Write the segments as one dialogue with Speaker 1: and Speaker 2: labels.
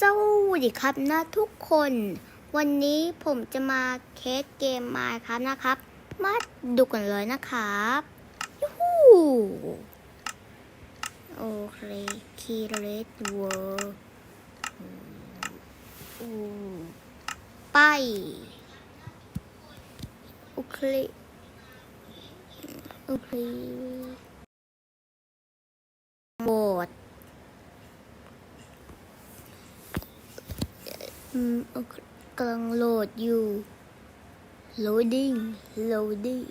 Speaker 1: สวัสดีครับนะทุกคน วันนี้ผมจะมาเคสเกมมาครับนะครับ มาดูกันเลยนะครับยูฮูโอเคคีเรตเวิร์ไป โอเค โอเคโหมด อืมโอเค กำลังโหลดอยู่ loading loading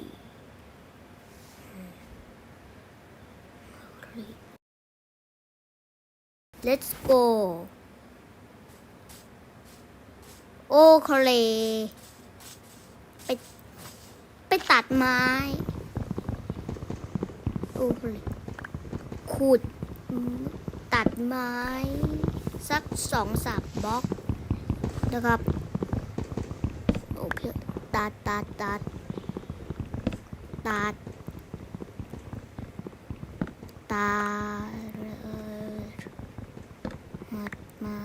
Speaker 1: เค let's go โอเคไป ไปตัดไม้ โอเคขุด ตัดไม้ สักสองสามบล็อก นะครับ โอเคตัดตัดตัดตัดตัดเอ่อมัดไม้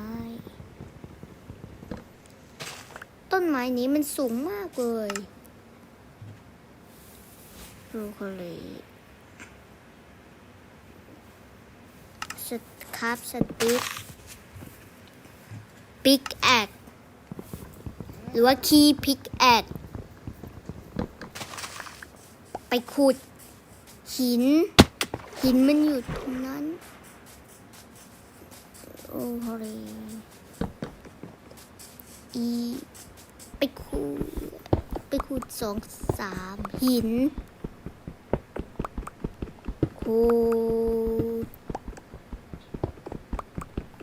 Speaker 1: ต้นไม้นี้มันสูงมากเลยดูเขาเลยสครับสติ๊กปิกแอก รือว่าคีย์พิกแอดไปขุด หิน หินมันอยู่ตรงนั้น โอ้โหเลยอีไปขุด ไปขุดสองสามหินขุด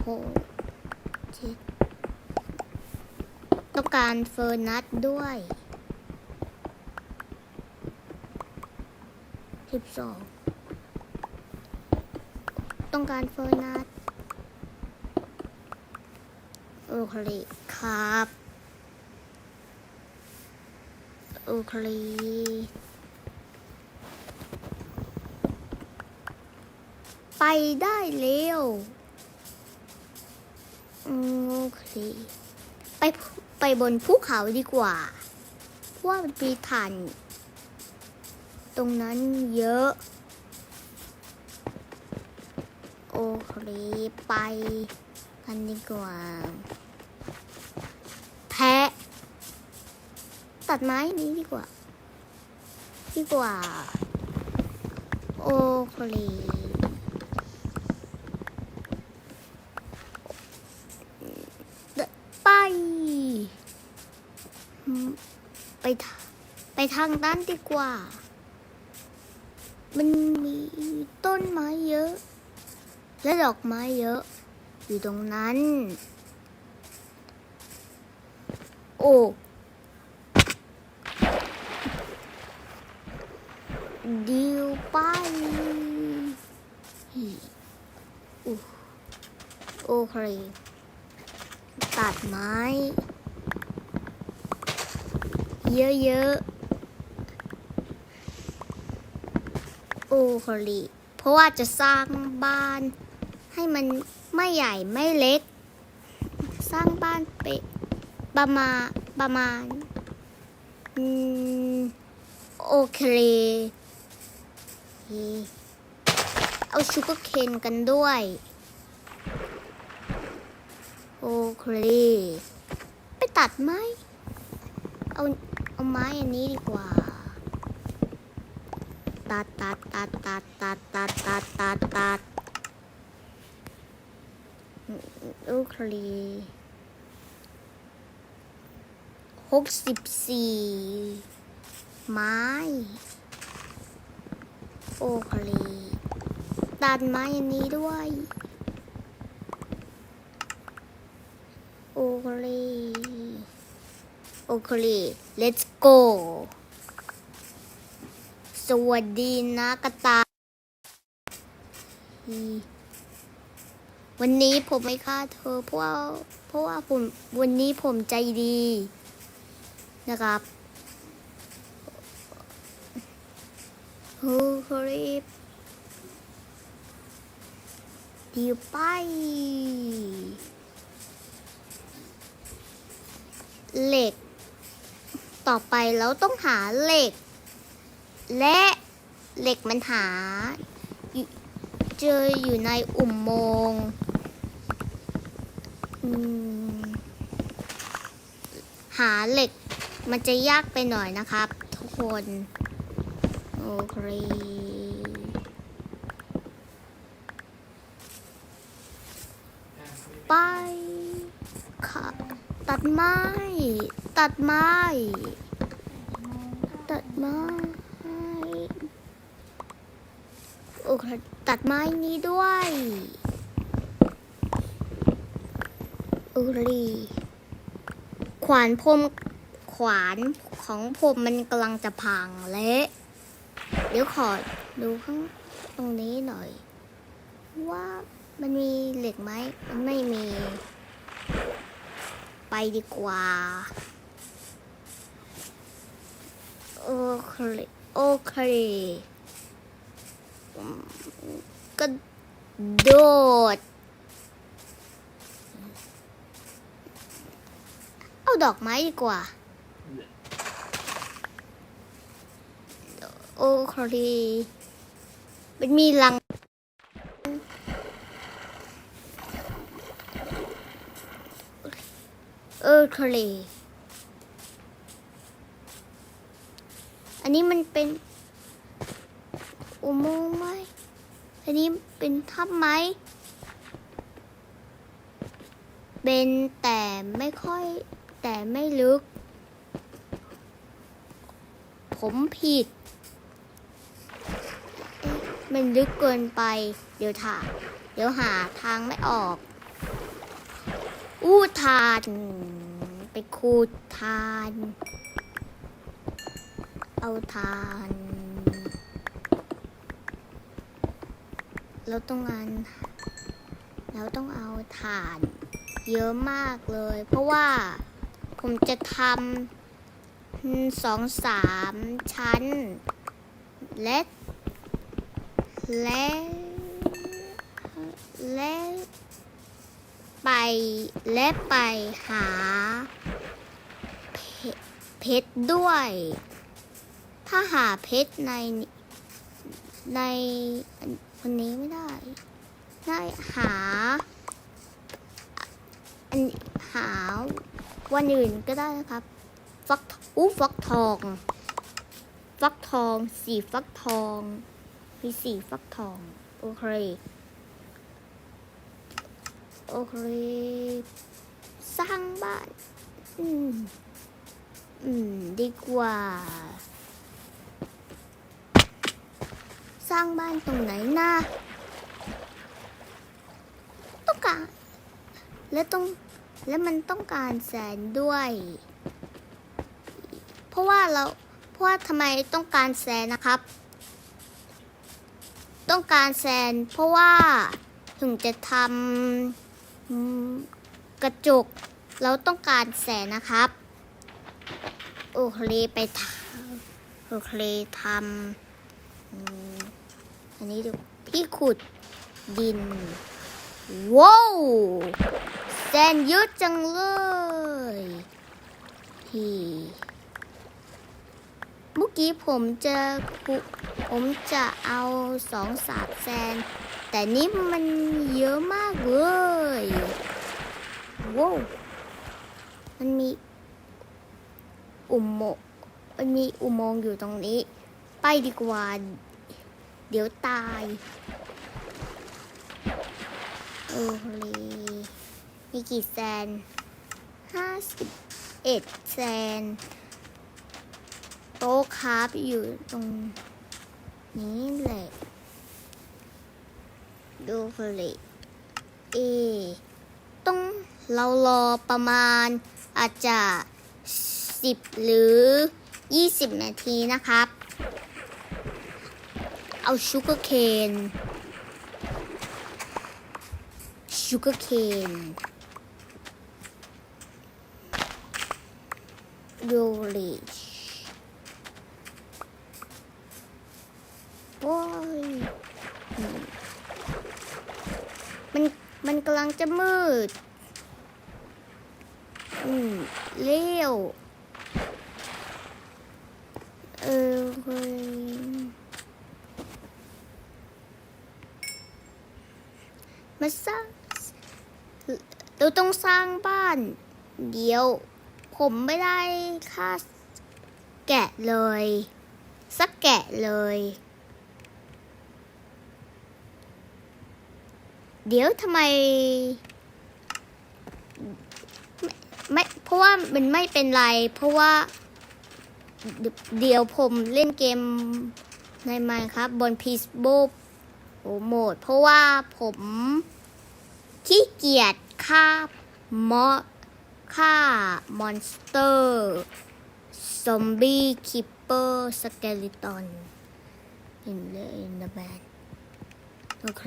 Speaker 1: หกเจ็ด ต้องการเฟอร์นัทด้วยสิบสองต้องการเฟอร์นัทโอเคครับ โอเคไปได้เร็ว โอเค ไป ไปบนภูเขาดีกว่า เพราะว่ามันมีถ่าน ตรงนั้นเยอะ โอเคไปกันดีกว่า แพะ ตัดไม้นี้ดีกว่า ดีกว่า โอเคไปอืม ไปทาไปทางด้านดีกว่า มันมีต้นไม้เยอะ และดอกไม้เยอะ อยู่ตรงนั้น โอ้ดิวไปอู้โอเค ตัดไม้ เยอะๆ โอคลิเพราะว่าจะสร้างบ้าน ให้มันไม่ใหญ่ไม่เล็ก สร้างบ้านเปะประมาณประมาณอืมโอเค เอาชูกเคนกันด้วย โอเค ไปตัดไหมเอา เอาไม้อันนี้ดีกว่า ตัดตัดตัดตัดตัดตัดตัดตัดตัดโอเคหกสิบสี่ไม้ โอเคตัดไม้อันนี้ด้วย โอเคโอเค let's go สวัสดีนะกระตายวันนี้ผมไม่ฆ่าเธอเพราะว่าเพราะว่าผมวันนี้ผมใจดี นะครับโอ้ครีบดีไป เหล็ก ต่อไปเราต้องหาเหล็ก และเหล็กมันหา เจออยู่ในอุโมงค์หาเหล็กมันจะยากไปหน่อยนะครับ ทุกคน โอเคไปค่ะตัดไม้ ตัดไม้ ตัดไม้ โอเคตัดไม้นี้ด้วยโอเคขวานพรมขวานของผมมันกำลังจะพังและเดี๋ยวขอดูข้างตรงนี้หน่อย ว่ามันมีเหล็กไหมมันไม่มี ไปดีกว่า โอเคโอเคอืมกระโดดเอาดอกไม้ดีกว่า โอเคมันมีรังเออทะเล อั นนี้มันเป็น อุโมงค์ไหม อันนี้เป็นถ้ำไหม เป็นแต่ไม่ค่อยแต่ไม่ลึก ผมผิด มันลึกเกินไป เดี๋ยวถาเดี๋ยวหาทางไม่ออก อู้ทาน ไปคูดทาน เอาทาน เราต้องงานเราต้องเอาถ่าน เยอะมากเลย เพราะว่าผมจะทำสองสามชั้น และและและไปและไปหาเพชรด้วย ถ้าหาเพชรในในวันนี้ไม่ได้ ได้หาอันหาวันอื่นก็ได้นะครับ ฟักอู้ฟักทอง ฟักทอง สีฟักทอง มีสีฟักทอง โอเค โอเค สร้างบ้าน อืม อืม ดีกว่า ส ร้างบ้านตรงไหนนะต้องการ และต้องและมันต้องการแสนด้วย เพราะว่าเราเพราะว่าทำไมต้องการแสนนะครับ ต้องการแสนเพราะว่าถึงจะทำกระจก เราต้องการแสนนะครับ โอเคไปทำโอเคทำ อันนี้ดูพี่ขุดดินว้าวแสนเยอะจังเลยพี่เมื่อกี้ผมจะผมจะเอาสองสามแสนแต่นี่มันเยอะมากเลยว้าวมันมีอุโมงมันมีอุโมงค์อยู่ตรงนี้ ไปดีกว่า เดี๋ยวตาย โอ้โหมีกี่แซนห้าสิบเอ็ดแซน โต๊ะคราฟอยู่ตรงนี้แหละ ดูผลิตเอ ต้องเรารอประมาณอาจจะสิบหรือยี่สิบนาทีนะครับ เอาชูก r ร์เคนชูก r ร์เคนดูลิชโอ้ยมันมันกำลังจะมืด อืมเร็วเออเฮ้ย มาสร้างเราต้องสร้างบ้าน เดี๋ยว ผมไม่ได้ค่าแกะเลย สักแกะเลย เดี๋ยวทำไมไม่เพราะว่ามันไม่เป็นไร เพราะว่า เดี๋ยวผมเล่นเกมในไมครับ บน Peacebook โอโหมดเพราะว่าผมขี้เกียจฆ่ามอฆ่ามอนสเตอร์ ซอมบี้คิปเปอร์สเกลิตอนอินเลอินเดแบนโอเค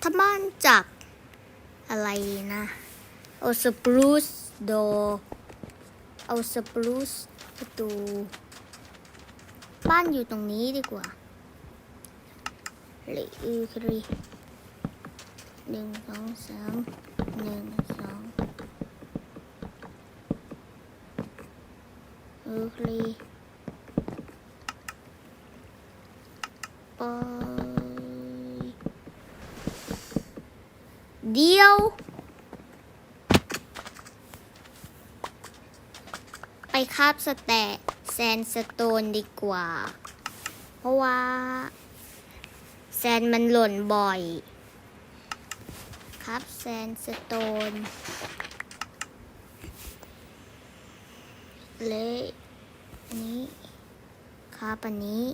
Speaker 1: ถ้าบ้านจากอะไรนะ เอาสปรูสโด เอาสปรูสประตู บ้านอยู่ตรงนี้ดีกว่า เลยอือครีหนึ่งสองสามหนึ่งสองอือครีไปเดียว ไปคาบสแตแซนสโตนดีกว่า เพราะว่า นมันหล่นบ่อย ครับแซนสโตนเละนนี้ครับอันนี้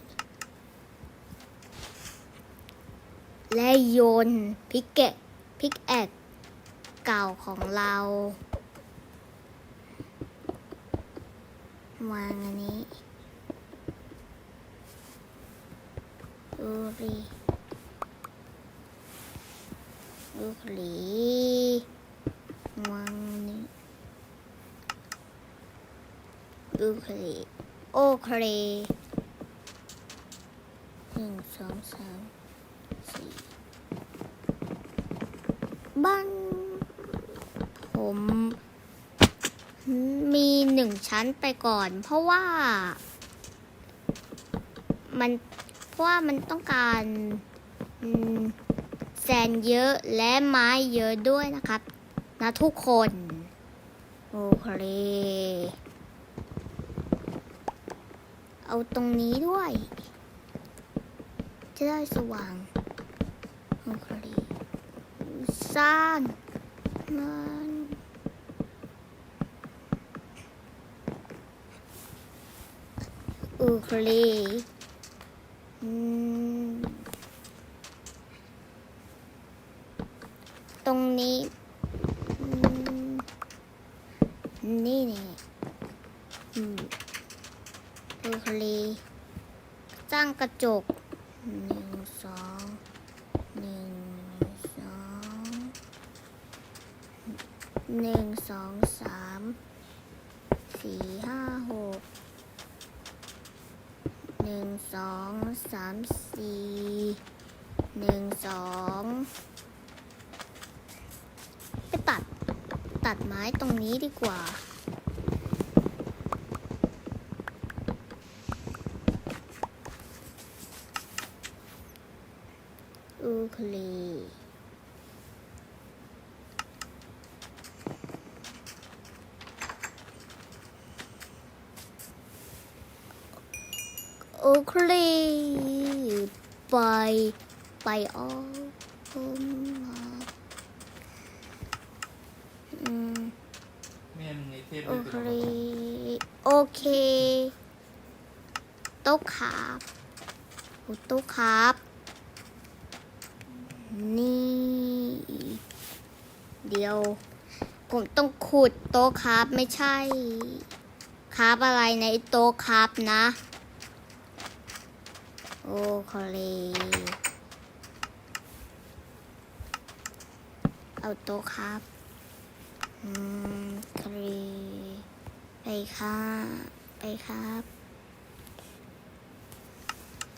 Speaker 1: และโยนพิกเกตพิกแอกเก่าของเราวางอันนี้ดู รีดูหลีวางอันนี้ดูคลีโอเคหนึ่งสองสามสี่บ้านผมมีหนึ่งชั้นไปก่อน เพราะว่า มันเพราะว่ามันต้องการ นเยอะและไม้เยอะด้วยนะครับ นะทุกคน โอเค เอาตรงนี้ด้วย จะได้สว่าง โอเค สร้างมันโอูคอืม ตรงนี้ นี่นี่อืมอูคลีสร้างกระจกหนึ่งสองหนึ่งสองหนึ่งสองสามสี่ห้าหกหนึ่งสองสามสี่หนึ่งสองไปตัด ตัดไม้ตรงนี้ดีกว่า อูคลีโอเคไป ไปออกผมมาอืม
Speaker 2: แม่มึงไอ้เทพ
Speaker 1: โอเคโอเคโต๊ะครับโอ้โต๊ะครับ นี่ เดี๋ยว ผมต้องขุดโต๊ะครับไม่ใช่ครับอะไรในโต๊ะครับนะ โอ้คเลเอาโต๊ะครับ อืมคอเลไปค่ะไปครับ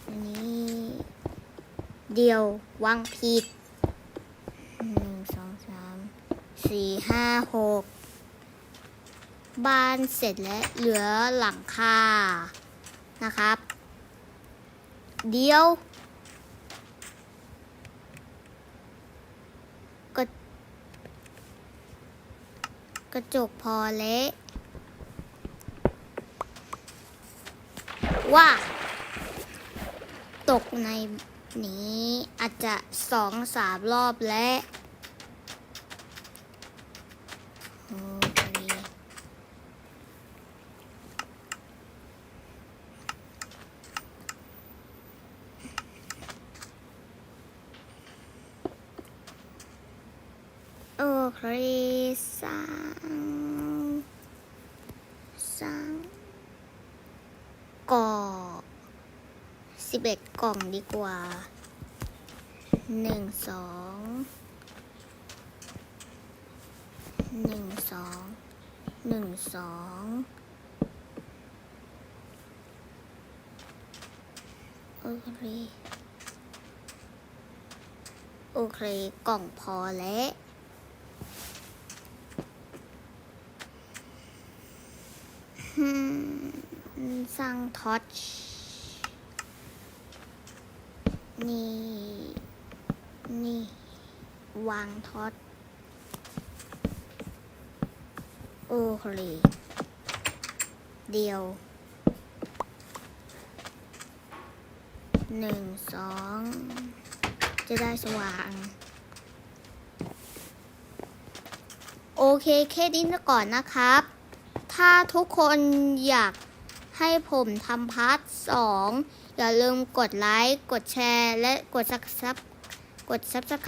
Speaker 1: อันนี้ เดียววางผิดหนึ่งสองสามสี่ห้าหกบ้านเสร็จแล้วเหลือหลังคานะครับ เดียว กระ กระจกพอเละว่า ตกในนี้อาจจะสองสามรอบและโอเคโอเคสร้างสร้างก่อ สิบเอ็ดกล่องดีกว่าหนึ่งสองหนึ่งสองหนึ่งสองโอเคโอเค กล่องพอแล้วอืมสร้างทอต นี่ นี่ วางท็อต โอเคเดียว หนึ่ง สอง จะได้สว่าง โอเค แค่นี้ก่อนนะครับ ถ้าทุกคนอยากให้ผมทำพาร์ทสอง อย่าลืมกดไลค์ กดแชร์ และกดซับกดซับสไคร